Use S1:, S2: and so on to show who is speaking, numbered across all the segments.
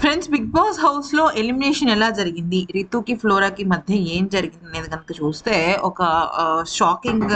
S1: Friends big boss హౌస్లో elimination ఎలా జరిగింది? రితుకి ఫ్లోరాకి మధ్య ఏం జరిగింది అనేది కనుక చూస్తే ఒక షాకింగ్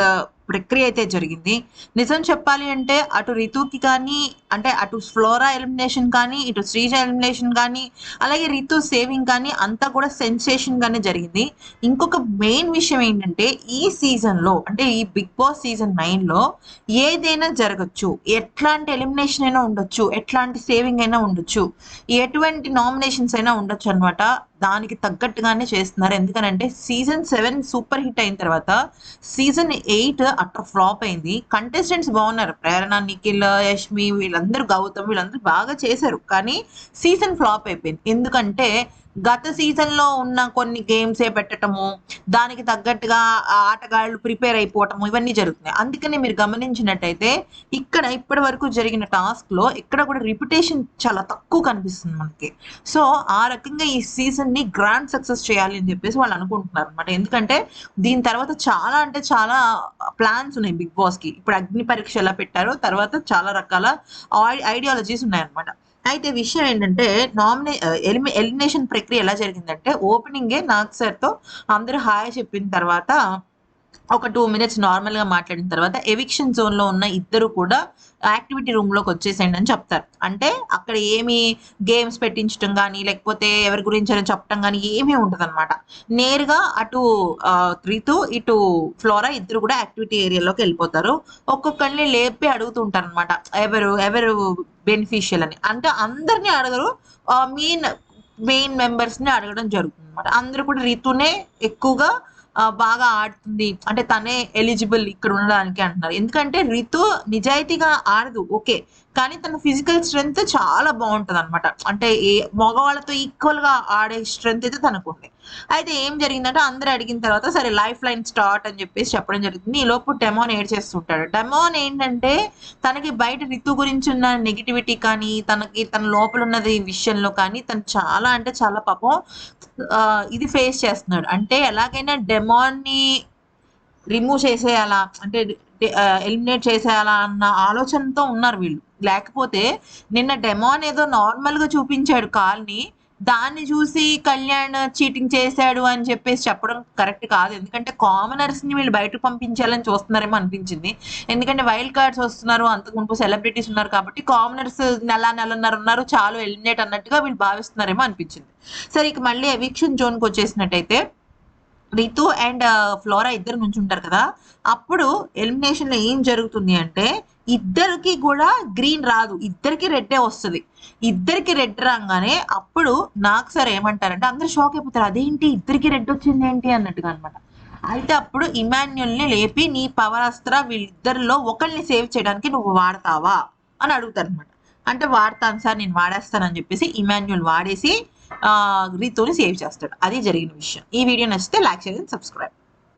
S1: ప్రక్రియ అయితే జరిగింది. నిజం చెప్పాలి అంటే అటు రితుకి కానీ అంటే అటు ఫ్లోరా ఎలిమినేషన్ కానీ ఇటు శ్రీజ ఎలిమినేషన్ కానీ అలాగే రితు సేవింగ్ కానీ అంతా కూడా సెన్సేషన్ గానే జరిగింది. ఇంకొక మెయిన్ విషయం ఏంటంటే ఈ సీజన్లో అంటే ఈ బిగ్ బాస్ సీజన్ నైన్లో ఏదైనా జరగచ్చు. ఎట్లాంటి ఎలిమినేషన్ అయినా ఉండొచ్చు. ఎట్లాంటి సేవింగ్ అయినా ఉండొచ్చు. ఎటువంటి నామినేషన్స్ అయినా ఉండొచ్చు అన్నమాట. దానికి తగ్గట్టుగానే చేస్తున్నారు. ఎందుకనంటే సీజన్ సెవెన్ సూపర్ హిట్ అయిన తర్వాత సీజన్ ఎయిట్ అట్లా ఫ్లాప్ అయింది. కంటెస్టెంట్స్ బాగున్నారు. ప్రేరణ నిఖిల్ యష్మి వీళ్ళందరూ గౌతమ్ వీళ్ళందరూ బాగా చేశారు. కానీ సీజన్ ఫ్లాప్ అయిపోయింది. ఎందుకంటే గత సీజన్లో ఉన్న కొన్ని గేమ్స్ ఏ పెట్టటము దానికి తగ్గట్టుగా ఆటగాళ్ళు ప్రిపేర్ అయిపోవటము ఇవన్నీ జరుగుతున్నాయి. అందుకనే మీరు గమనించినట్టయితే ఇక్కడ ఇప్పటి వరకు జరిగిన టాస్క్లో ఇక్కడ కూడా రిపిటేషన్ చాలా తక్కువ కనిపిస్తుంది మనకి. సో ఆ రకంగా ఈ సీజన్ని గ్రాండ్ సక్సెస్ చేయాలి అని చెప్పేసి వాళ్ళు అనుకుంటున్నారు అనమాట ఎందుకంటే దీని తర్వాత చాలా అంటే చాలా ప్లాన్స్ ఉన్నాయి బిగ్ బాస్కి ఇప్పుడు అగ్ని పరీక్ష ఎలా పెట్టారో తర్వాత చాలా రకాల ఐడియాలజీస్ ఉన్నాయన్నమాట. అయితే విషయం ఏంటంటే నామినే ఎలిమి ఎలిమినేషన్ ప్రక్రియ ఎలా జరిగిందంటే ఓపెనింగే నాగ్ సార్తో అందరూ హాయ్ చెప్పిన తర్వాత ఒక టూ మినిట్స్ నార్మల్గా మాట్లాడిన తర్వాత ఎవిక్షన్ జోన్లో ఉన్న ఇద్దరు కూడా యాక్టివిటీ రూమ్లోకి వచ్చేసేయండి అని చెప్తారు. అంటే అక్కడ ఏమి గేమ్స్ పెట్టించడం కానీ లేకపోతే ఎవరి గురించి అని చెప్పడం కానీ ఏమీ ఉండదు అనమాట నేరుగా అటు రితు ఇటు ఫ్లోరా ఇద్దరు కూడా యాక్టివిటీ ఏరియాలోకి వెళ్ళిపోతారు. ఒక్కొక్కరిని లేపి అడుగుతుంటారు అనమాట ఎవరు ఎవరు బెనిఫిషియల్ అని. అంటే అందరినీ అడగరు. మెయిన్ మెయిన్ మెంబర్స్ని అడగడం జరుగుతుంది అనమాట అందరూ కూడా రితునే ఎక్కువగా బాగా ఆడుతుంది. అంటే తనే ఎలిజిబుల్ ఇక్కడ ఉండడానికి అంటున్నారు. ఎందుకంటే రితు నిజాయితీగా ఆడదు. ఓకే. కానీ తన ఫిజికల్ స్ట్రెంగ్త్ చాలా బాగుంటది అనమాట అంటే ఏ మగవాళ్ళతో ఈక్వల్గా ఆడే స్ట్రెంగ్త్ అయితే తనకు ఉంది అయితే ఏం జరిగిందంటే అందరూ అడిగిన తర్వాత సరే లైఫ్ లైన్ స్టార్ట్ అని చెప్పేసి చెప్పడం జరుగుతుంది ఈ లోపు డెమోన్ ఏడ్ చేస్తుంటాడు. డెమోన్ ఏంటంటే తనకి బయట రితు గురించి ఉన్న నెగిటివిటీ కానీ తనకి తన లోపల ఉన్నది విషయంలో కానీ తను చాలా అంటే చాలా పాపం ఇది ఫేస్ చేస్తున్నాడు. అంటే ఎలాగైనా డెమోన్ని రిమూవ్ చేసేయాలా? అంటే ఎలిమినేట్ చేసేయాలా అన్న ఆలోచనతో ఉన్నారు వీళ్ళు. లేకపోతే నిన్న డెమాన్ ఏదో నార్మల్గా చూపించాడు కాల్ని దాన్ని చూసి కళ్యాణ్ చీటింగ్ చేశాడు అని చెప్పేసి చెప్పడం కరెక్ట్ కాదు. ఎందుకంటే కామనర్స్ని వీళ్ళు బయటకు పంపించాలని చూస్తున్నారేమో అనిపించింది. ఎందుకంటే వైల్డ్ కార్డ్స్ వస్తున్నారు అంతకు మునుపు సెలబ్రిటీస్ ఉన్నారు కాబట్టి కామనర్స్ నెల నెలన్నర ఉన్నారు చాలు ఎలిమినేట్ అన్నట్టుగా వీళ్ళు భావిస్తున్నారేమో అనిపించింది. సరే ఇక మళ్ళీ ఎవిక్షన్ జోన్కి వచ్చేసినట్టయితే రితు అండ్ ఫ్లోరా ఇద్దరు నుంచి ఉంటారు కదా. అప్పుడు ఎలిమినేషన్లో ఏం జరుగుతుంది అంటే ఇద్దరికి కూడా గ్రీన్ రాదు. ఇద్దరికి రెడ్డే వస్తుంది. ఇద్దరికి రెడ్ రాగానే అప్పుడు నాకు సార్ ఏమంటారంటే అందరు షాక్ అయిపోతారు. అదేంటి? ఇద్దరికి రెడ్ వచ్చింది ఏంటి? అన్నట్టుగా అనమాట అయితే అప్పుడు ఇమాన్యుల్ని లేపి నీ పవర్ అస్త్ర వీళ్ళిద్దరిలో ఒకరిని సేవ్ చేయడానికి నువ్వు వాడతావా? అని అడుగుతారు అనమాట అంటే వాడతాను సార్ నేను వాడేస్తానని చెప్పేసి ఇమాన్యుల్ వాడేసి రీతోని సేవ్ చేస్తాడు. అది జరిగిన విషయం. ఈ వీడియో నచ్చితే లైక్ చేయండి సబ్స్క్రైబ్